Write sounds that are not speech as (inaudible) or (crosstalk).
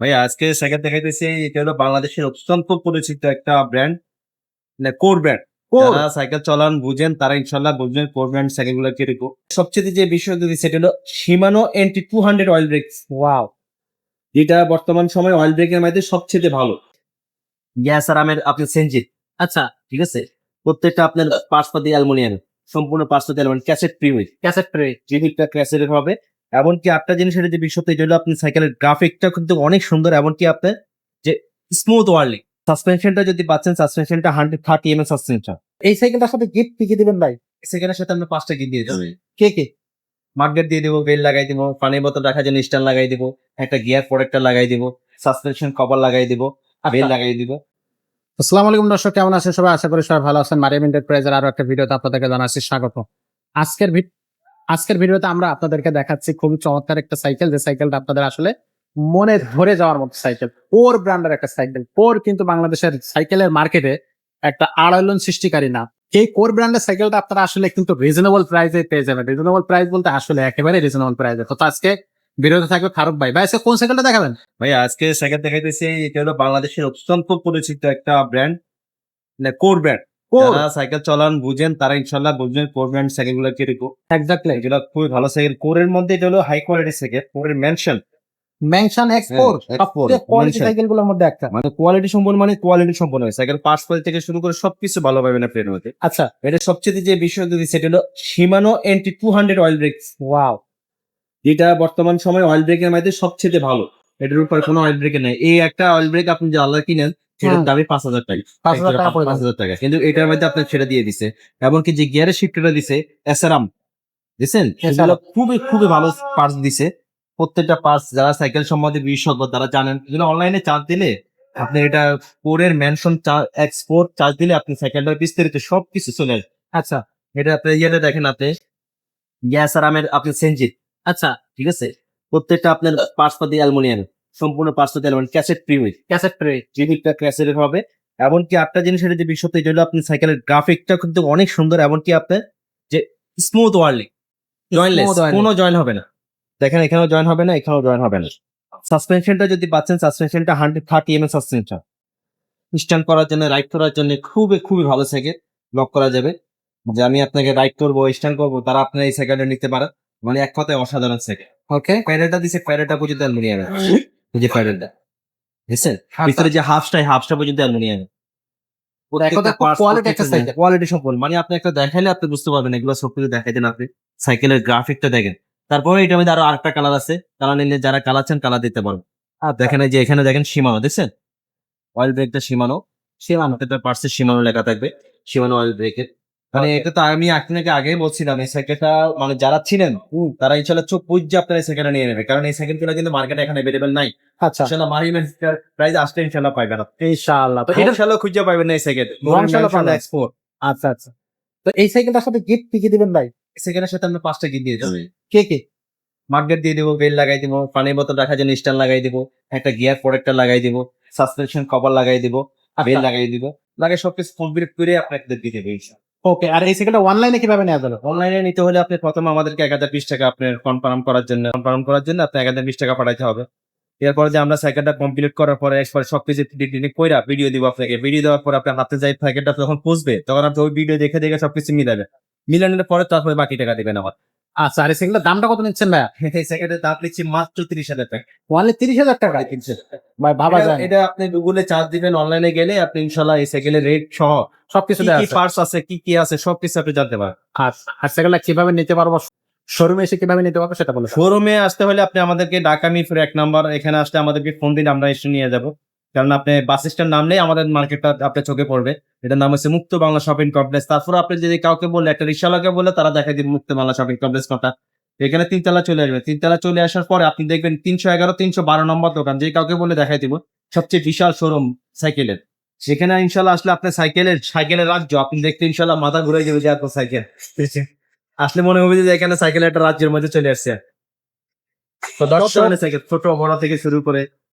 ভাই আজকে সাইকেল দেখাইতেছি এটা হলো বাংলাদেশের অত্যন্ত পরিচিত একটা ব্র্যান্ড মানে কোর ব্র্যান্ড যারা সাইকেল চালান বুঝেন তারা ইনশাল্লাহ বুঝবেন কোর ব্র্যান্ড সাইকেলগুলো কীরকম। সবচেয়ে যে বিষয় যদি সেটা হলো Shimano NT two hundred oil brake wow যেটা বর্তমান সময় অয়েল ব্রেকের মধ্যে সবচেয়ে ভালো। গ্যাস আর আমের আপনার সেঞ্জিন আচ্ছা ঠিক আছে। প্রত্যেকটা আপনার পার্সপাতি অ্যালমোনিয়াম সম্পূর্ণ পার্সপাতি aluminium cassette with cassette tray জিনিসটা ক্যাসেটের হবে এমনকি একটা জিনিসের যে বিষয়টা এটা হলো আপনি সাইকেলের গ্রাফিকটা কিন্তু অনেক সুন্দর এমনকি আপনার যে স্মুথ ওয়ার্লিং সাসপেনশনটা যদি পাচ্ছেন সাসপেনশনটা হান্ড্রেড থার্টি এম এর সাসপেনশন এই সাইকেলটার সাথে গিফট কি কি দিবেন ভাই? সেখানের সাথে আমরা পাঁচটা গিয়ে দিয়ে দেবো। কে কে? মার্কেট দিয়ে দেবো বেল লাগাই দিব পানির বোতল রাখার জন্য স্ট্যান্ড লাগাই দিব একটা গিয়ার প্রোডাক্টটা লাগাই দিব সাসপেনশন কভার লাগাই দিব বেল লাগাই দিব। আসসালামু আলাইকুম দর্শক কেমন আছেন সবাই? আশা করি সবাই ভালো আছেন। মারিয়াম এন্টারপ্রাইজের আরও একটা ভিডিওতে আপনাদেরকে জানাচ্ছি স্বাগত। আজকের ভি- আজকের ভিডিওতে আমরা আপনাদেরকে দেখাচ্ছি খুবই চমৎকার একটা সাইকেল, যে সাইকেলটা আপনাদের আসলে মনে ধরে যাওয়ার মতো সাইকেল। পোর ব্র্যান্ডের একটা সাইকেল। পোর কিন্তু বাংলাদেশের সাইকেলের মার্কেটে একটা আড়াইলন সৃষ্টিকারী না এই কোর ব্র্যান্ডের সাইকেলটা আপনারা আসলে কিন্তু রিজনেবল প্রাইসে পেয়ে যাবেন। রিজনেবল প্রাইস বলতে আসলে একেবারে রিজনেবল প্রাইসে তো আজকে ভিডিওতে থাকবে ফারুক ভাই। ভাই কোন সাইকেলটা দেখাবেন? ভাই, আজকে সাইকেল দেখাইতেছি, এটা হলো বাংলাদেশের অত্যন্ত পরিচিত একটা ব্র্যান্ড মানে কোর ব্র্যান্ড। যারা সাইকেল চালান বুঝেন তারা ইনশাল্লাহ বুঝবেন কোর ব্র্যান্ড সাইকেলগুলো কীরকম। এক্স্যাক্টলি এগুলো খুবই ভালো সাইকেল কোরের মধ্যে এটা হলো হাই কোয়ালিটি সাইকেল কোরের mention mention X four X4, সবচেয়ে কোয়ালিটি সাইকেলগুলোর মধ্যে একটা। মানে কোয়ালিটি সম্পন্ন মানে কোয়ালিটি সম্পন্ন সাইকেল পার্টস কোয়ালিটি থেকে শুরু করে সবকিছু ভালো পাবেন আপনি এর মধ্যে। আচ্ছা। এটা সবচেয়ে যে বিষয় যদি সেটা হলো Shimano NT two hundred oil brake wow যেটা বর্তমান সময় অয়েল ব্রেকের মধ্যে সবচেয়ে ভালো। এটার উপর কোনো অয়েল ব্রেক নেই। এই একটা অয়েল ব্রেক আপনি যে আলাদা কিনেন সেটার দামই পাঁচ হাজার টাকা। পাঁচ হাজার টাকা পাঁচ হাজার টাকা। কিন্তু এটার মধ্যে আপনার ছেড়ে দিয়ে দিছে। এমনকি যে গিয়ারের শিফটটা দিছে এসআরাম দিছেন সেগুলো খুবই খুবই ভালো পার্টস দিছে। প্রত্যেকটা পার্টস যারা সাইকেল সম্বন্ধে বিশেষজ্ঞ তারা জানেন এগুলো অনলাইনে চার্জ দিলে আপনি এটা কোরের মেনশন এক্সপোর্ট চার্জ দিলে আপনি সাইকেলটার বিস্তারিত সবকিছু চলে আসবে আচ্ছা। এটা আপনি ইয়েতে দেখেন আপনি। গ্যাস আর আমের আপনি সেঞ্জিন আচ্ছা ঠিক আছে? প্রত্যেকটা আপনার পার্সপাতি অ্যালমোনিয়াম সম্পূর্ণ পার্সপাতি aluminium cassette free with cassette tray জিনিসটা ক্যাসেটের হবে এমনকি একটা জিনিসের যে বিষয়টা এটা হলো আপনি সাইকেলের গ্রাফিকটা কিন্তু অনেক সুন্দর এমনকি আপনার যে স্মুথ ওয়ার্লিং Smooth কোনো জয়েন হবে না। দেখেন এখানেও জয়েন হবে না এখানেও জয়েন হবে না। সাসপেনশনটা যদি পাচ্ছেন সাসপেনশনটা হান্ড্রেড থার্টি এম এর সাসপেনশন স্ট্যান্ড করার জন্য রাইড করার জন্য খুবই খুবই ভালো সাইকেল লক করা যাবে। যে আমি আপনাকে রাইড করব স্ট্যান্ড করব তারা আপনার এই সাইকেলটা নিতে পারেন মানে এক কথায় অসাধারণ সাইকেল ওকে প্যাডেলটা দিছে পর্যন্ত অ্যালুমিনিয়াম এই যে প্যাডেলটা বুঝছেন? ভিতরে যে হাফসটাই হাফসটা পর্যন্ত অ্যালুমিনিয়াম কোয়ালিটি সম্পূর্ণ। মানে আপনি একটা দেখাইলে আপনি বুঝতে পারবেন এগুলো সব কিছু দেখাই দেন আপনি। সাইকেলের গ্রাফিকটা দেখেন। তারপরে এটার মধ্যে আরও আরেকটা কালার আছে। কালার নিলে যারা কালার চান কালার দিতে পারবেন। আর দেখেন যে এখানে দেখেন সীমানো দেখছেন? অয়েল ব্রেকটা সীমানো সীমানো পার্সের সীমানো লেখা থাকবে। সীমানো অয়েল ব্রেকের মানে এটা তো আমি আপনাকে আগে বলছিলাম এই সাইকেলটা মানে যারা ছিলেন তারা ইনশাল্লাহ চোখ বুঝছে আপনার এই সাইকেলটা নিয়ে নেবে কারণ এই সাইকেলগুলো কিন্তু মার্কেটে এখন অ্যাভেলেবেল নাই। আচ্ছা। ইনশাল্লাহ মারিমেন্টার প্রাইস আসলে ইনশাল্লাহ পাইবেন আপনি। তো এটা এটা ইনশাল্লাহ খুঁজে পাইবেন না এই সাইকেল ইনশাল্লাহ এক্সপোর্ট আচ্ছা আচ্ছা। তো এই সাইকেলটার সাথে গিফট কি কি দিবেন ভাই? সেকেন্ডের সাথে আমরা পাঁচটা গিয়ে দিয়ে দেবো। কে কে? মার্কেট দিয়ে দিব বেল লাগাই দিব পানির বোতল রাখার জন্য স্ট্যান্ড লাগাই দিব একটা গিয়ার প্রোডাক্টটা লাগাই দিব সাসপেনশন কভার লাগাই দিব বেল লাগাই দিব। লাগে সবকিছু কমপ্লিট করে আপনাকে দিয়ে দেবে ওকে আর এই সাইকেলটা অনলাইনে কীভাবে নেওয়া যাবে অনলাইনে নিতে হলে আপনি প্রথমে আমাদেরকে এক হাজার বিশ টাকা আপনার কনফার্ম করার জন্য কনফার্ম করার জন্য আপনি এক হাজার বিশ টাকা পাঠাইতে হবে। এরপরে যে আমরা সাইকেলটা কমপ্লিট করার পরে একবার সবকিছু ডিটেলিং কইরা ভিডিও দিব আপনাকে। ভিডিও দেওয়ার পরে আপনার হাতে যাই সাইকেলটা যখন পৌঁছবে তখন আপনি ওই ভিডিও দেখে দেখে সবকিছু মিলাবে। মিলানোর পরে তারপরে বাকি টাকা দেবেন আমার আচ্ছা আর সাইকেলটার দামটা কত নিচ্ছেন ভাই (laughs) এই সাইকেলের দাম নিচ্ছি মাত্র তিরিশ হাজার টাকা। ওয়ানলি তিরিশ হাজার টাকা? ভাই ভাবা যায় এটা আপনি গুগলে চার্জ দিবেন অনলাইনে গেলে আপনি ইনশাল্লাহ এই সাইকেলের রেট সহ সবকিছু কি আছে। পার্টস আছে কি কি আছে সবকিছু আপনি জানতে পারবেন। আর আর সাইকেলটা কীভাবে নিতে পারব শোরুমে এসে কীভাবে নিতে পারব সেটা বলো। শোরুমে আসতে হলে আপনি আমাদেরকে ঢাকা মিরপুর এক নাম্বার এখানে আসলে আমাদেরকে ফোন দিন আমরা এসে নিয়ে যাব। কারণ আপনি বাস স্ট্যান্ড নামলেই আমাদের মার্কেটটা আপনার চোখে পড়বে। এটার নাম হচ্ছে মুক্ত বাংলা শপিং কমপ্লেক্স তারপর আপনি যদি কাউকে বললে একটা রিক্সাওয়ালাকে বলে তারা দেখাই দিন মুক্ত বাংলা শপিং কমপ্লেক্স কথা এখানে তিনতলা চলে আসবে। তিনতলা চলে আসার পরে আপনি দেখবেন তিনশো এগারো তিনশো বারো নম্বর দোকান। যে কাউকে বলে দেখাই দিব সবচেয়ে বিশাল শোরুম সাইকেলের সেখানে ইনশাল্লাহ আসলে আপনার সাইকেলের সাইকেলের রাজ্য আপনি দেখতে ইনশাল্লাহ মাথা ঘুরে যাবে যে এত সাইকেল আসলে মনে হবে যে এখানে সাইকেল একটা রাজ্যের মধ্যে চলে আসছে। তো সাইকেল ছোট বড় থেকে শুরু করে